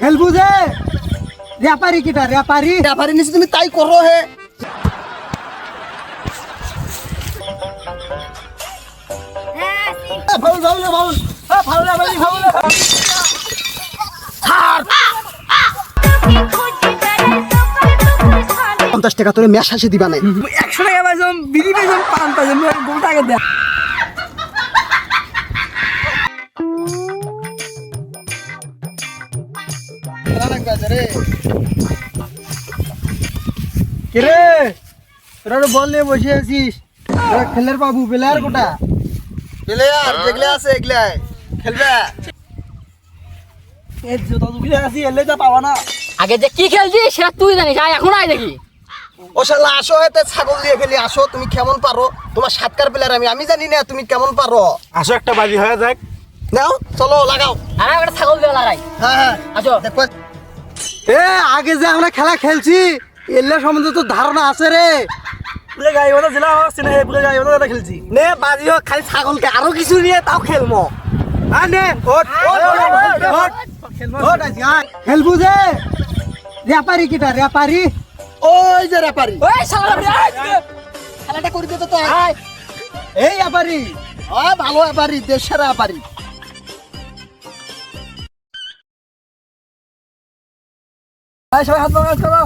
খেলবু যে রেপারি কিটা রেপারি রেফারি নিচে তুমি তাই করো হে। Foul foul foul. Foul foul foul পঞ্চাশ টাকা তোরে ম্যাশ হাসি দিবা নাই। একশো টাকা পাইছম বিড়ি পাইছম পান পাইছম গোল টাকা দেয়া কিরে? তোরা বল নিয়ে বসে আছিস। তোরা খেলের বাবু প্লেয়ার কোটা? প্লেয়ার যেগুলো আছে এগুলাই খেলবে? এ জুতা দুগুলো আছি এলে যা পাবা না। আগে যে কি খেলছিস সেটা তুই জানিস আয় এখন আয় দেখি। ও শালা আসো হেতে ছাগল দিয়ে খেলি আসো তুমি কেমন পারো? তোমার সাতকার প্লেয়ার আমি আমি জানি না তুমি কেমন পারো। আসো একটা বাজি হয়ে যাক। নাও চলো লাগাও। আর একটা ছাগল দিয়ে লাগাই। হ্যাঁ হ্যাঁ। আসো। দেখো। এ আগে যে আমরা খেলা খেলছি এলে সম্বন্ধে তো ধারণা আছে রে। পুরো গাই বাজা ছিল আমার সিনে পুরো গাই বাজা খেলছি। নে বাজি হোক খালি ছাগলকে আরও কিছু নিয়ে তাও খেলব আনে ওট ওট ওট আয়। খেলবু যে। রেপারি কিটা রেপারি ওই যে রেপারি ওই শালা খেলাটা করে দিতে তো আয়। এই রেপারি ও ভালো রেপারি দেশের রেপারি সবাই হাত লাগাও চলো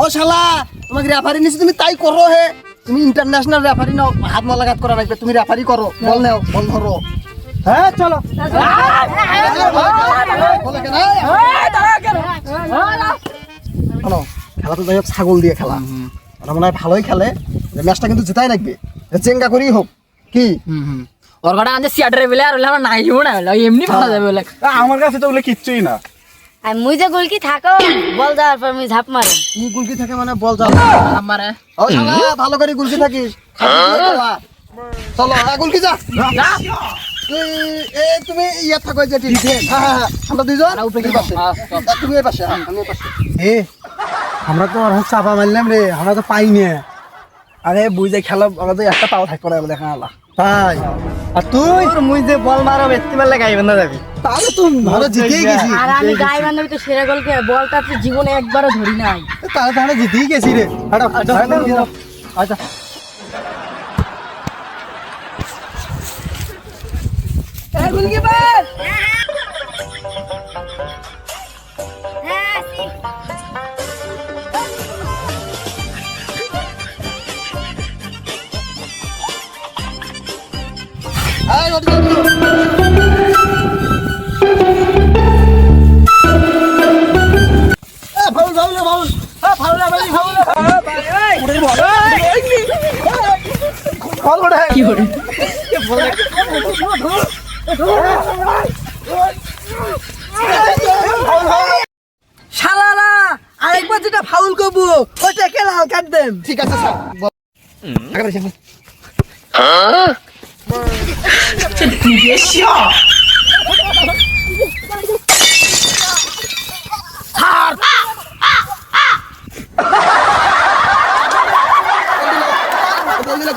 ও শালা তোমাকে রেফারি নিছি তুমি তাই করো হে। তুমি ইন্টারন্যাশনাল রেফারি নাও হাত মালাঘাত করা লাগবে তুমি রেফারি করো বল নাও বল ধরো। হ্যাঁ চলো। বলে কেন? শোনো খেলা তো যাই হোক ছাগল দিয়ে খেলা। ওরা মনে হয় ভালোই খেলে ম্যাচটা কিন্তু জেতাই লাগবে। চেঙ্গা করেই হোক কি? ওর কটা আনছে সিয়াটারে বেলে আর নাই না এমনি যাবে বলে। আমার কাছে তো ওগুলো কিচ্ছুই না। আর মুই যে গোলকি থাকো বল যাওয়ার পর মুই ঝাপ মারো। তুমি গুলকি থাকে মানে বল যাও আমারে ও শালা ভালো করে গুলকি থাকিস। চলো হ্যাঁ গুলকি যা। এই তুমি ইয়ে থাকো যে টিম। হ্যাঁ হ্যাঁ হ্যাঁ। আমরা দুইজন? এই পাশে। তুমি এই পাশে হ্যাঁ, আমি পাশে। এ আমরা তো আর চাপা মারলাম রে আমরা তো পাইনি আরে বুঝে খেলা আমাদের একটা পাও থাকতো না বলে খালা তাই? আর তুই? মুই যে বল মারো বেশি মারলে গাই না যাবি। তাহলে তো আমরা জিতেই গেছি। আর আমি গায়ে বান্ধবী তো সেরা গোলকে বলটা তো জীবনে একবারও ধরি নাই। তাহলে তাহলে জিতেই গেছি রে। আচ্ছা এই, ওটি, ওটি, ওটি। এ, কি করে শালারা আরেকবার যেটা ফাউল করব ওইটা খেলা কাট দেন? ঠিক আছে স্যার।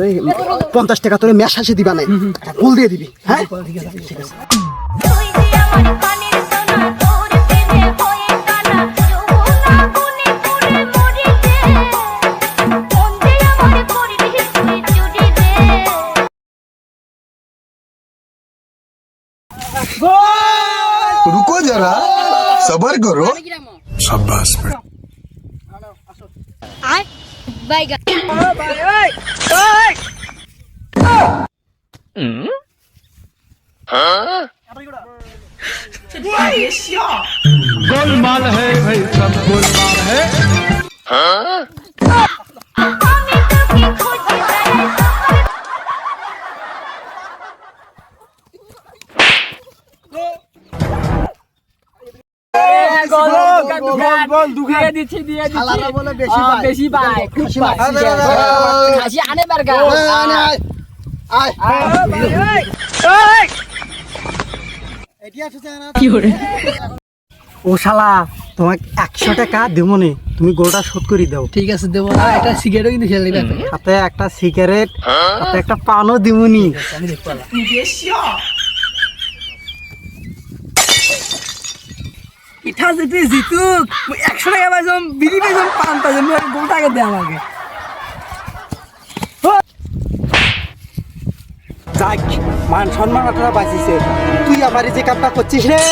তোরে পঞ্চাশ টাকা তোরে ম্যাশ হাসি দিবা নাই। গোল দিয়ে দিবি হ্যাঁ? কানের সোনা তোর প্রেমে Vậy cả. Ờ, bà ơi. Ơi. Ừ. Hả? Golmaal है भाई सब गोलमाल है हाँ? দিয়ে দিচ্ছি দিয়ে দিচ্ছি। শালারা বলে বেশি পায়। বেশি পায় খুব পায়। মাছ। আরে, আরে, আরে, খাসি আনে বারগা এই, আয়, আয়, আয়। এটি আছে ও শালা তোমাকে একশো টাকা দেবো নে। তুমি গোলটা শোধ করে দাও। ঠিক আছে দেবো। না একটা সিগারেটও কিন্তু খেলে দিবে হাতে একটা সিগারেট হাতে একটা পানও দিবনি আমি পিঠা যেতে জিতুক একশো টাকা পাইছম বিড়ি পাইছম পান গোল আগে দে আমাকে। যাক, মান সম্মান আপনারা বাঁচিছে। তুই আমার যে কামটা করছিস রে।